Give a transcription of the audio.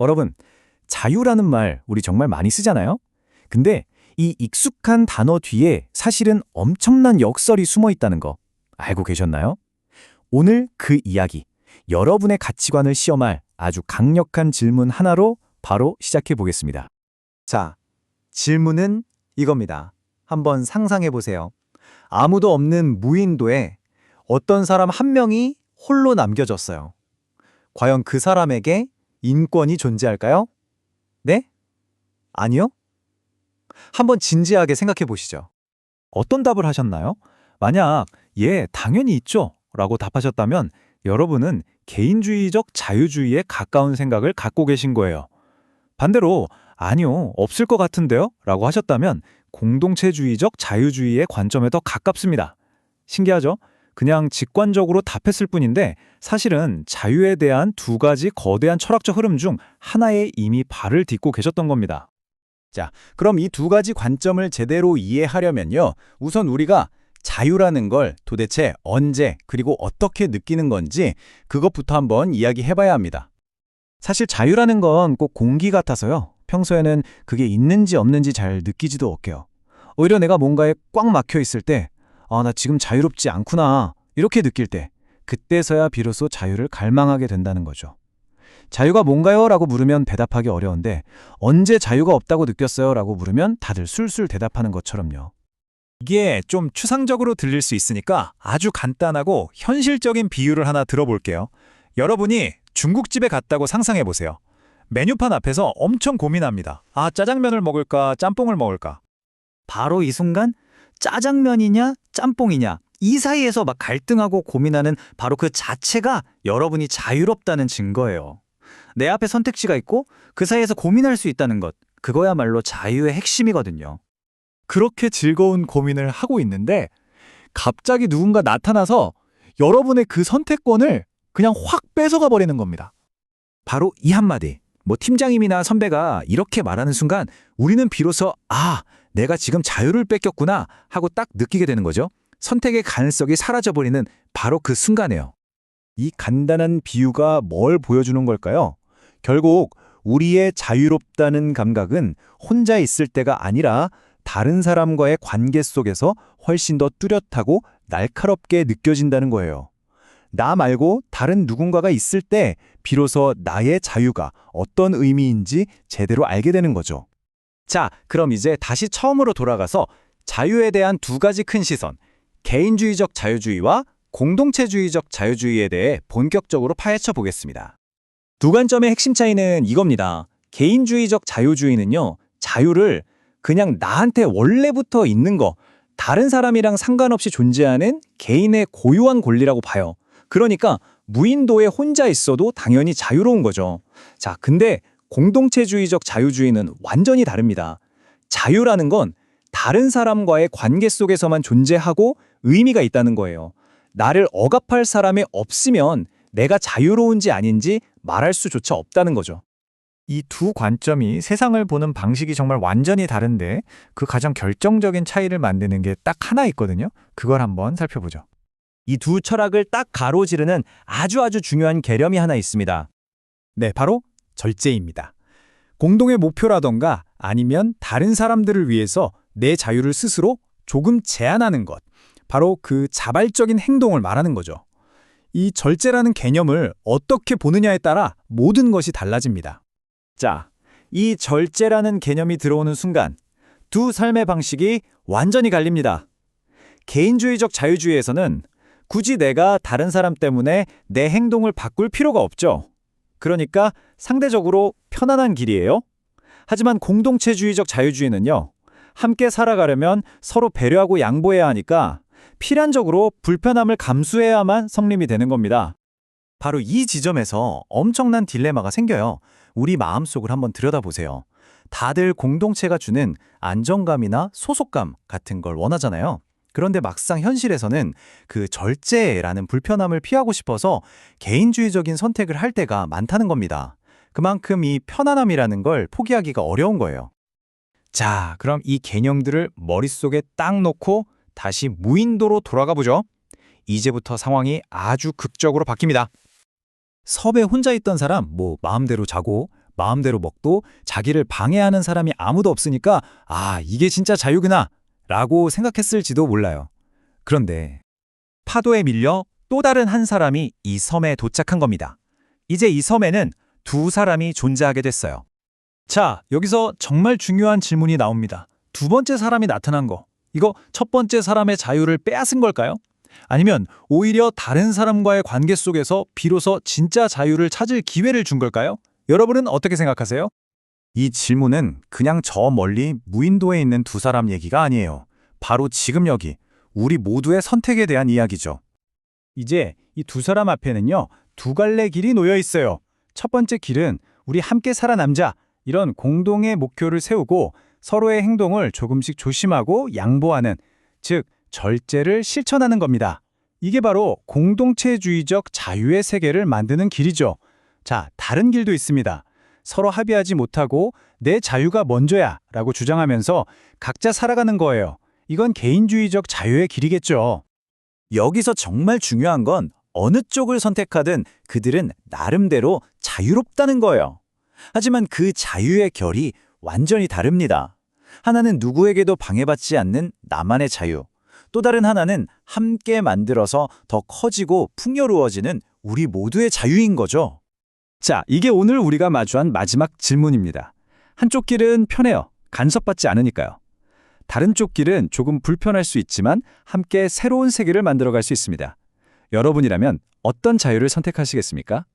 여러분, 자유라는 말 우리 정말 많이 쓰잖아요? 근데 이 익숙한 단어 뒤에 사실은 엄청난 역설이 숨어 있다는 거 알고 계셨나요? 오늘 그 이야기, 여러분의 가치관을 시험할 아주 강력한 질문 하나로 바로 시작해 보겠습니다. 자, 질문은 이겁니다. 한번 상상해 보세요. 아무도 없는 무인도에 어떤 사람 한 명이 홀로 남겨졌어요. 과연 그 사람에게 인권이 존재할까요? 네? 아니요? 한번 진지하게 생각해 보시죠. 어떤 답을 하셨나요? 만약 예, 당연히 있죠. 라고 답하셨다면 여러분은 개인주의적 자유주의에 가까운 생각을 갖고 계신 거예요. 반대로 아니요, 없을 것 같은데요? 라고 하셨다면 공동체주의적 자유주의의 관점에 더 가깝습니다. 신기하죠? 그냥 직관적으로 답했을 뿐인데 사실은 자유에 대한 두 가지 거대한 철학적 흐름 중 하나에 이미 발을 딛고 계셨던 겁니다. 자, 그럼 이 두 가지 관점을 제대로 이해하려면요. 우선 우리가 자유라는 걸 도대체 언제 그리고 어떻게 느끼는 건지 그것부터 한번 이야기해봐야 합니다. 사실 자유라는 건 꼭 공기 같아서요. 평소에는 그게 있는지 없는지 잘 느끼지도 없게요. 오히려 내가 뭔가에 꽉 막혀 있을 때, 아, 나 지금 자유롭지 않구나. 이렇게 느낄 때, 그때서야 비로소 자유를 갈망하게 된다는 거죠. 자유가 뭔가요? 라고 물으면 대답하기 어려운데, 언제 자유가 없다고 느꼈어요? 라고 물으면 다들 술술 대답하는 것처럼요. 이게 좀 추상적으로 들릴 수 있으니까 아주 간단하고 현실적인 비유를 하나 들어볼게요. 여러분이 중국집에 갔다고 상상해 보세요. 메뉴판 앞에서 엄청 고민합니다. 아, 짜장면을 먹을까, 짬뽕을 먹을까? 바로 이 순간 짜장면이냐, 짬뽕이냐, 이 사이에서 막 갈등하고 고민하는 바로 그 자체가 여러분이 자유롭다는 증거예요. 내 앞에 선택지가 있고 그 사이에서 고민할 수 있다는 것, 그거야말로 자유의 핵심이거든요. 그렇게 즐거운 고민을 하고 있는데 갑자기 누군가 나타나서 여러분의 그 선택권을 그냥 확 뺏어가 버리는 겁니다. 바로 이 한마디. 뭐 팀장님이나 선배가 이렇게 말하는 순간 우리는 비로소 아, 내가 지금 자유를 뺏겼구나 하고 딱 느끼게 되는 거죠. 선택의 가능성이 사라져버리는 바로 그 순간이에요. 이 간단한 비유가 뭘 보여주는 걸까요? 결국 우리의 자유롭다는 감각은 혼자 있을 때가 아니라 다른 사람과의 관계 속에서 훨씬 더 뚜렷하고 날카롭게 느껴진다는 거예요. 나 말고 다른 누군가가 있을 때 비로소 나의 자유가 어떤 의미인지 제대로 알게 되는 거죠. 자, 그럼 이제 다시 처음으로 돌아가서 자유에 대한 두 가지 큰 시선, 개인주의적 자유주의와 공동체주의적 자유주의에 대해 본격적으로 파헤쳐 보겠습니다. 두 관점의 핵심 차이는 이겁니다. 개인주의적 자유주의는요, 자유를 그냥 나한테 원래부터 있는 거, 다른 사람이랑 상관없이 존재하는 개인의 고유한 권리라고 봐요. 그러니까 무인도에 혼자 있어도 당연히 자유로운 거죠. 자, 근데 공동체주의적 자유주의는 완전히 다릅니다. 자유라는 건 다른 사람과의 관계 속에서만 존재하고 의미가 있다는 거예요. 나를 억압할 사람이 없으면 내가 자유로운지 아닌지 말할 수조차 없다는 거죠. 이 두 관점이 세상을 보는 방식이 정말 완전히 다른데 그 가장 결정적인 차이를 만드는 게 딱 하나 있거든요. 그걸 한번 살펴보죠. 이 두 철학을 딱 가로지르는 아주 아주 중요한 개념이 하나 있습니다. 네, 바로 절제입니다. 공동의 목표라던가 아니면 다른 사람들을 위해서 내 자유를 스스로 조금 제한하는 것. 바로 그 자발적인 행동을 말하는 거죠. 이 절제라는 개념을 어떻게 보느냐에 따라 모든 것이 달라집니다. 자, 이 절제라는 개념이 들어오는 순간 두 삶의 방식이 완전히 갈립니다. 개인주의적 자유주의에서는 굳이 내가 다른 사람 때문에 내 행동을 바꿀 필요가 없죠. 그러니까 상대적으로 편안한 길이에요. 하지만 공동체주의적 자유주의는요. 함께 살아가려면 서로 배려하고 양보해야 하니까 필연적으로 불편함을 감수해야만 성립이 되는 겁니다. 바로 이 지점에서 엄청난 딜레마가 생겨요. 우리 마음속을 한번 들여다보세요. 다들 공동체가 주는 안정감이나 소속감 같은 걸 원하잖아요. 그런데 막상 현실에서는 그 절제라는 불편함을 피하고 싶어서 개인주의적인 선택을 할 때가 많다는 겁니다. 그만큼 이 편안함이라는 걸 포기하기가 어려운 거예요. 자, 그럼 이 개념들을 머릿속에 딱 놓고 다시 무인도로 돌아가 보죠. 이제부터 상황이 아주 극적으로 바뀝니다. 섭에 혼자 있던 사람 뭐 마음대로 자고 마음대로 먹도 자기를 방해하는 사람이 아무도 없으니까 아, 이게 진짜 자유구나 라고 생각했을지도 몰라요. 그런데 파도에 밀려 또 다른 한 사람이 이 섬에 도착한 겁니다. 이제 이 섬에는 두 사람이 존재하게 됐어요. 자, 여기서 정말 중요한 질문이 나옵니다. 두 번째 사람이 나타난 거. 이거 첫 번째 사람의 자유를 빼앗은 걸까요? 아니면 오히려 다른 사람과의 관계 속에서 비로소 진짜 자유를 찾을 기회를 준 걸까요? 여러분은 어떻게 생각하세요? 이 질문은 그냥 저 멀리 무인도에 있는 두 사람 얘기가 아니에요. 바로 지금 여기 우리 모두의 선택에 대한 이야기죠. 이제 이 두 사람 앞에는요, 두 갈래 길이 놓여 있어요. 첫 번째 길은 우리 함께 살아남자 이런 공동의 목표를 세우고 서로의 행동을 조금씩 조심하고 양보하는 즉 절제를 실천하는 겁니다. 이게 바로 공동체주의적 자유의 세계를 만드는 길이죠. 자, 다른 길도 있습니다. 서로 합의하지 못하고 내 자유가 먼저야 라고 주장하면서 각자 살아가는 거예요. 이건 개인주의적 자유의 길이겠죠. 여기서 정말 중요한 건 어느 쪽을 선택하든 그들은 나름대로 자유롭다는 거예요. 하지만 그 자유의 결이 완전히 다릅니다. 하나는 누구에게도 방해받지 않는 나만의 자유. 또 다른 하나는 함께 만들어서 더 커지고 풍요로워지는 우리 모두의 자유인 거죠. 자, 이게 오늘 우리가 마주한 마지막 질문입니다. 한쪽 길은 편해요. 간섭받지 않으니까요. 다른 쪽 길은 조금 불편할 수 있지만 함께 새로운 세계를 만들어갈 수 있습니다. 여러분이라면 어떤 자유를 선택하시겠습니까?